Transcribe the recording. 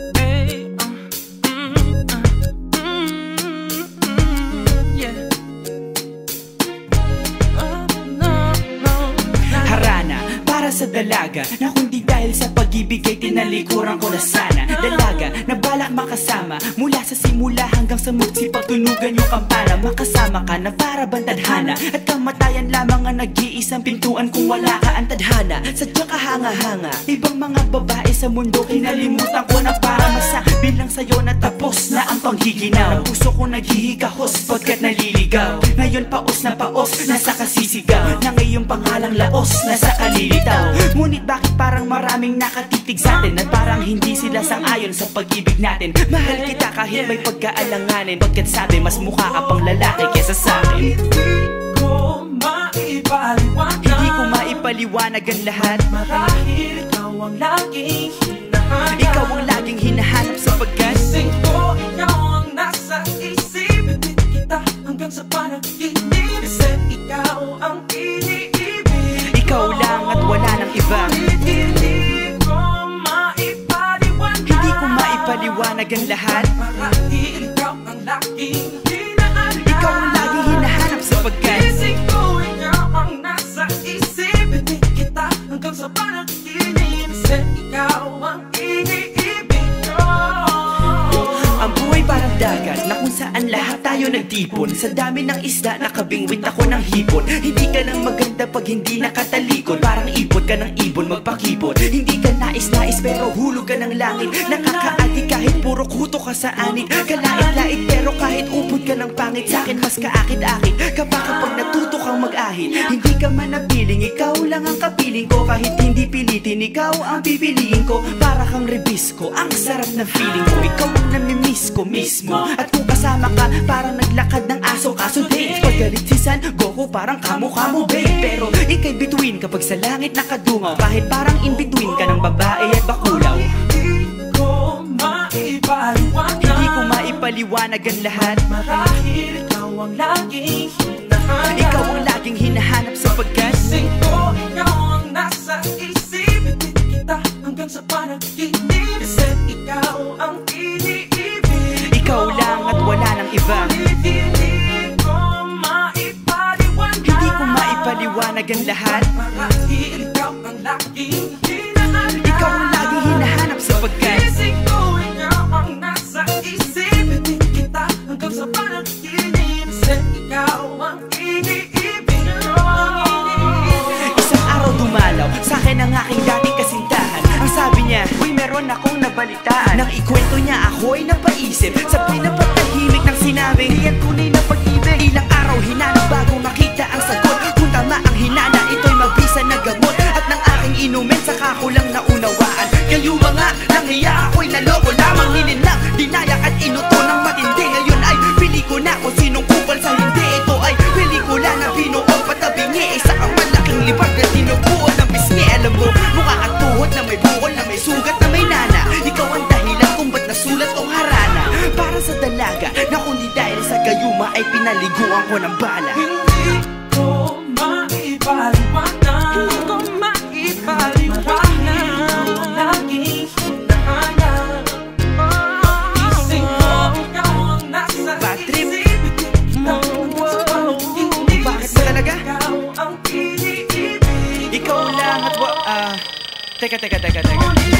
Hey, sa dalaga Na kundi dahil sa pag-ibig ay tinalikuran ko na sana. Dalaga na balak makasama Mula sa simula hanggang sa magsipag tunugan yung kampana. Makasama ka na para bantadhana At kamatayan lamang ang nag-iisang pintuan kung wala ka ang tadhana. Sadyang kahanga-hanga Ibang mga babae sa mundo kinalimutan ko na para masabi lang sa'yo na tapos na ang puso ko naghihigahos pagkat naliligaw. Ngayon paos na paos, nasa kasisigaw. Na ngayong pangalang laos, nasa kalilitaw. Ngunit bakit parang maraming nakatitig sa atin At parang hindi sila sang-ayon sa pag-ibig natin? Mahal kita kahit may pagkaalanganin. Pagkat sabi mas mukha ka pang lalaki kesa sa akin. Hindi ko maipaliwanag Hindi ko maipaliwanag ang lahat. Marahil ikaw ang laging hinahanap. Ikaw ang laging hinahanap sapagkat Gising ko, maipaliwanag ang lahat Marahil ikaw ang laging saan lahat tayo nagtipon. Sa dami ng isda nakabingwit ako ng hipon. Hindi ka lang maganda pag hindi nakatalikod. Parang ipot ka ng ibon magpakipot. Hindi ka nais-nais pero hulog ka ng langit. Nakakaati kahit puro kuto ka sa anit. Kalait-lait pero kahit upod ka ng pangit Sa'kin mas kaakit-akit. Kapag kapag natuto kang mag-ahit Hindi ka man napiling, ikaw lang ang kapiling ko Kahit hindi pilitin, ikaw ang pipiliin ko. Para kang rebisco, ang sarap ng feeling ko Ikaw ang namimiss ko mismo. At kung kasama ka, parang naglakad ng aso Kaso date, paggalit si San Goku Parang kamo-kamo babe Pero ikay between kapag sa langit nakadungaw Kahit parang in between ka ng babae at bakulaw. Hindi ko maipaliwanag Hindi ko maipaliwanag ang lahat. Marahil ikaw ang laging hinahanap. Ikaw ang laging hinahanap sapagkat Gising ko, ikaw maipaliwanag ang lahat. Ikaw ang laging hinahanap. Ikaw ang laging hinahanap sapagkat Gising ko, ikaw ang nasa isip. Bibit kita hanggang sa panaginip. Kasi ikaw ang iniibig Isang araw dumalaw sa akin ang aking dating kasintahan. Ang sabi niya, uy meron akong nabalitaan. Nang ikwento niya ako'y napaisip. Sabay na tuhod na may sugat na may nana. Ikaw ang dahilan kung ba't nasulat tong harana. Para sa dalaga na kundi dahil sa gayuma ay pinaliguan ko ng bala take take it, take it.